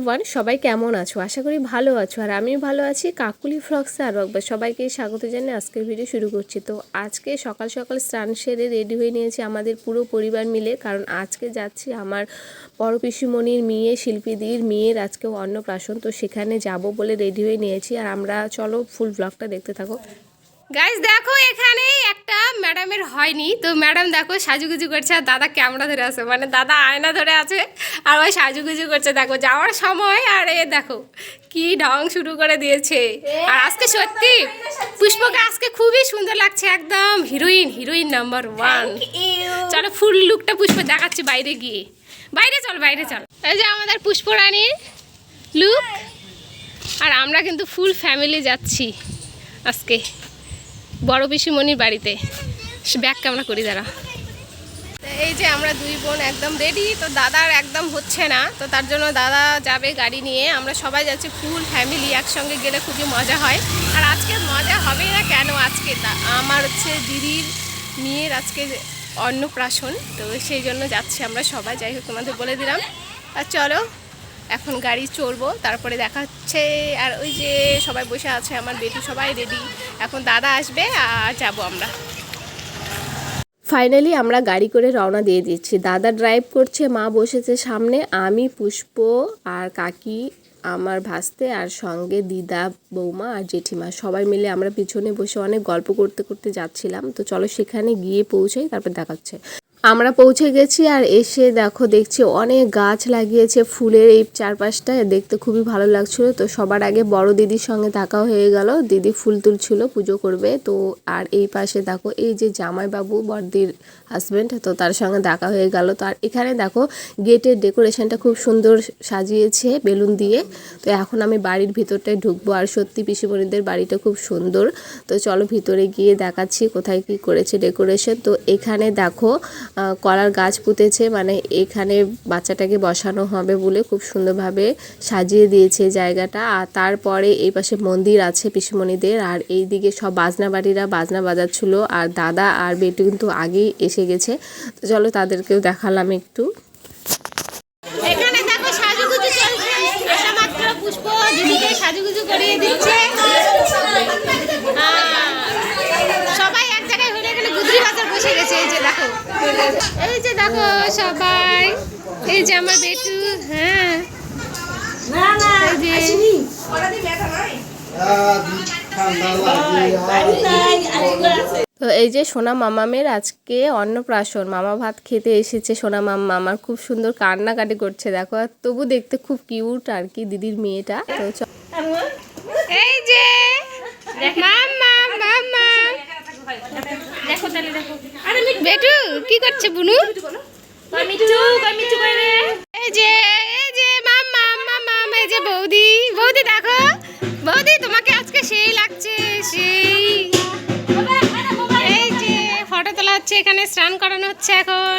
Everyone সবাই কেমন আছো? আশা করি ভালো আছো। আর আমি ভালো আছি, কাকুলি ফ্রক্স আর একবার সবাইকে স্বাগত জানিয়ে আজকের ভিডিও শুরু করছি। তো আজকে সকাল সকাল স্নান সেরে রেডি হয়ে নিয়েছি আমাদের পুরো পরিবার মিলে। কারণ আজকে যাচ্ছি আমার বড় মেয়ে শিল্পীদির মেয়ের আজকে অন্নপ্রাশন। তো সেখানে যাব বলে রেডি হয়ে নিয়েছি। আর আমরা, চলো ফুল ব্লগটা দেখতে থাকো। গাইজ দেখো এখানে একটা ম্যাডামের হয়নি। তো ম্যাডাম দেখো সাজুগুজু করছে আর দাদা ক্যামেরা ধরে আছে। মানে দাদা আয়না ধরে আছে আর ওই সাজুগুজু করছে। দেখো যাওয়ার সময় আর এ দেখো কি ঢং শুরু করে দিয়েছে। আর আজকে সত্যি পুষ্পকে আজকে খুবই সুন্দর লাগছে একদম। হিরোইন হিরোইন নাম্বার ওয়ান চলো ফুল লুকটা পুষ্প দেখাচ্ছি বাইরে গিয়ে। বাইরে চল বাইরে চল। এই যে আমাদের পুষ্পরানীর লুক আর আমরা কিন্তু ফুল ফ্যামিলি যাচ্ছি আজকে। বড় পিসিমণির বাড়িতে। ব্যাগ আমরা করি দাঁড়া এই যে আমরা দুই বোন একদম রেডি তো দাদার একদম হচ্ছে না, তো তার জন্য দাদা যাবে গাড়ি নিয়ে। আমরা সবাই যাচ্ছি ফুল ফ্যামিলি একসঙ্গে গেলে খুবই মজা হয়। আর আজকে মজা হবে না কেন আজকে? তা আমার হচ্ছে দিদির মেয়ের আজকে অন্নপ্রাশন, তো সেই জন্য যাচ্ছি আমরা সবাই। যাই হোক, তোমাদের বলে দিলাম। আর চলো এখন গাড়ি চড়বো, তারপরে দেখা হচ্ছে আর ওই যে সবাই বসে আছে, আমার বেটি সবাই রেডি এখন দাদা আসবে, আর যাব আমরা। ফাইনালি আমরা গাড়ি করে রওনা দিয়ে দিচ্ছি। দাদা ড্রাইভ করছে, মা বসেছে সামনে, আমি, পুষ্প আর কাকি, আমার ভাসতে আর সঙ্গে দিদা, বৌমা আর জেঠিমা, সবাই মিলে আমরা পিছনে বসে অনেক গল্প করতে করতে যাচ্ছিলাম। তো চলো সেখানে গিয়ে পৌঁছাই, তারপর দেখাচ্ছে আমরা পৌঁছে গেছি আর এসে দেখো দেখছি অনেক গাছ লাগিয়েছে ফুলের এই চারপাশটায় দেখতে খুবই ভালো লাগছিল। তো সবার আগে বড় দিদির সঙ্গে দেখা হয়ে গেল। দিদি ফুল তুলছিল, পুজো করবে। তো আর এই পাশে দেখো, এই যে জামাইবাবু, বড়দির হাজব্যান্ড তো তার সঙ্গে দেখা হয়ে গেল। তো আর এখানে দেখো, গেটের ডেকোরেশনটা খুব সুন্দর সাজিয়েছে বেলুন দিয়ে। তো এখন আমি বাড়ির ভিতরটায় ঢুকবো। আর সত্যি পিসিমণিদের বাড়িটা খুব সুন্দর। তো চলো ভিতরে গিয়ে দেখাচ্ছি কোথায় কি করেছে ডেকোরেশন। তো এখানে দেখো কলার গাছ পুঁতেছে মানে এখানে বাচ্চাটাকে বসানো হবে বলে খুব সুন্দরভাবে সাজিয়ে দিয়েছে জায়গাটা। আর তারপরে এই পাশে মন্দির আছে পিসিমণিদের, আর এই দিকে সব বাজনা বাড়িরা বাজনা বাজাচ্ছিল, আর দাদা আর বেটু কিন্তু আগেই এসে গেছে। তো চলো তাদেরকেও দেখালাম একটু এখানে দেখো সাজুগুজু চলছে আসা মাত্র পুষ্প দিদিকে সাজুগুজু করিয়ে দিচ্ছে আর সবাই এক জায়গায় হলে এখানে গুদরি বাজার বসে গেছে এই যে দেখো এই যে দেখো সবাই। এই যে আমার বেটু হ্যাঁ। এই যে তো এই যে সোনা মামামের আজকে অন্নপ্রাশন মামা ভাত খেতে এসেছে সোনা মামা আমার খুব সুন্দর কান্নাকাটি করছে দেখো আর তবু দেখতে খুব কিউট আর কি দিদির মেয়েটা। তো এই যে মামা মামা দেখো তাহলে দেখো বেটু কি করছে বুনু মিঠু কই মিঠু কই রে এই যে এই যে মামা মামা এই যে বৌদি বৌদি দেখো বৌদি তোমাকে আজকে সেই লাগছে সেই এই যে ফটো তোলা হচ্ছে এখানে স্নান করানো হচ্ছে এখন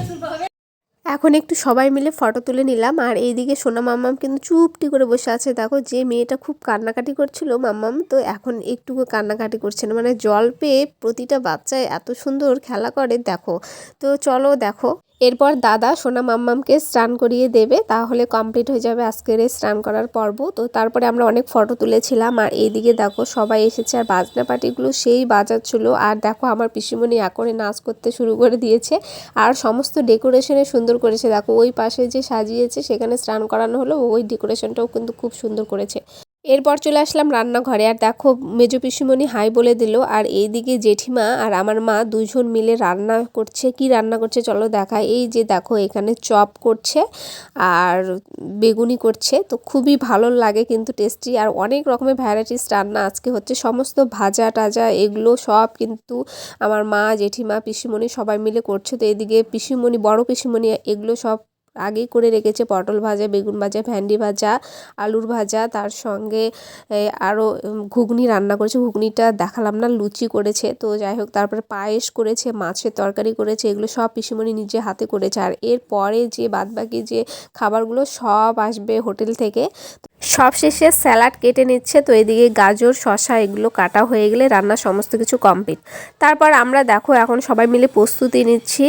এখন একটু সবাই মিলে ফটো তুলে নিলাম। আর এইদিকে সোনা মাম্মাম কিন্তু চুপটি করে বসে আছে। দেখো, যে মেয়েটা খুব কান্নাকাটি করছিল মাম্মাম, তো এখন একটু কান্নাকাটি করছে না। মানে জল পেয়ে প্রতিটা বাচ্চায় এত সুন্দর খেলা করে, দেখো। তো চলো, দেখো। এরপর দাদা সোনা মাম্মামকে স্নান করিয়ে দেবে, তাহলে কমপ্লিট হয়ে যাবে আজকের এই স্নান করার পর্ব। তো তারপরে আমরা অনেক ফটো তুলেছিলাম, আর এইদিকে দেখো সবাই এসেছে, আর বাজনা পার্টিগুলো সেই বাজাচ্ছিল। আর দেখো আমার পিসিমণি এখনই নাচ করতে শুরু করে দিয়েছে, আর সমস্ত ডেকোরেশনে সুন্দর করেছে। দেখো ওই পাশে যে সাজিয়েছে, সেখানে স্নান করানো হলো, ওই ডেকোরেশনটাও কিন্তু খুব সুন্দর করেছে। এরপর চলে আসলাম রান্নাঘরে। আর দেখো, মেজো পিসিমণি হাই বলে দিল, আর এইদিকে জেঠিমা আর আমার মা দুজন মিলে রান্না করছে। কি রান্না করছে চলো দেখা এই যে দেখো, এখানে চপ করছে আর বেগুনি করছে। তো খুবই ভালো লাগে কিন্তু টেস্টি আর অনেক রকমের ভ্যারাইটিস রান্না আজকে হচ্ছে। সমস্ত ভাজা টাজা এগুলো সব কিন্তু আমার মা, জেঠিমা, পিসিমণি সবাই মিলে করছে। তো এদিকে পিসিমণি, বড় পিসিমণি, এগুলো সব আগেই করে রেখেছে পটল ভাজা, বেগুন ভাজা, ভেন্ডি ভাজা, আলুর ভাজা। তার সঙ্গে আরও ঘুগনি রান্না করেছে। ঘুগনিটা দেখালাম না, লুচি করেছে। তো যাই হোক, তারপরে পায়েস করেছে, মাছের তরকারি করেছে, এগুলো সব পিসিমণি নিজে হাতে করেছে। আর এরপরে যে বাদবাকি যে খাবারগুলো সব আসবে হোটেল থেকে, সব শেষে স্যালাড কেটে নিচ্ছে। তো এদিকে গাজর শশা এগুলো কাটা হয়ে গেলে রান্না সমস্ত কিছু কমপ্লিট। তারপর আমরা দেখো, এখন সবাই মিলে প্রস্তুতি নিচ্ছি।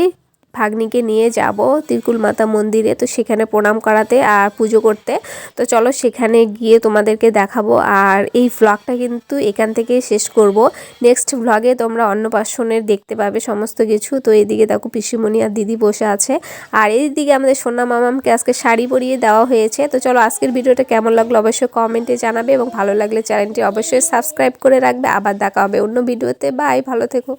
ভাগ্নিকে নিয়ে যাব তিরকুল মাতা মন্দিরে, তো সেখানে প্রণাম করাতে আর পুজো করতে। তো চলো সেখানে গিয়ে তোমাদেরকে দেখাবো। আর এই ভ্লগটা কিন্তু এখান থেকে শেষ করব। নেক্সট ভ্লগে তোমরা অন্নপ্রাশনের দেখতে পাবে সমস্ত কিছু। তো এইদিকে দেখো পিসিমণি আর দিদি বসে আছে। আর এইদিকে আমাদের সোনা মামামকে আজকে শাড়ি পরিয়ে দেওয়া হয়েছে। তো চলো আজকের ভিডিওটা কেমন লাগল অবশ্যই কমেন্টে জানাবে এবং ভালো লাগলে চ্যানেলটি অবশ্যই সাবস্ক্রাইব করে রাখবে। আবার দেখা হবে অন্য ভিডিওতে। বাই, ভালো থেকো।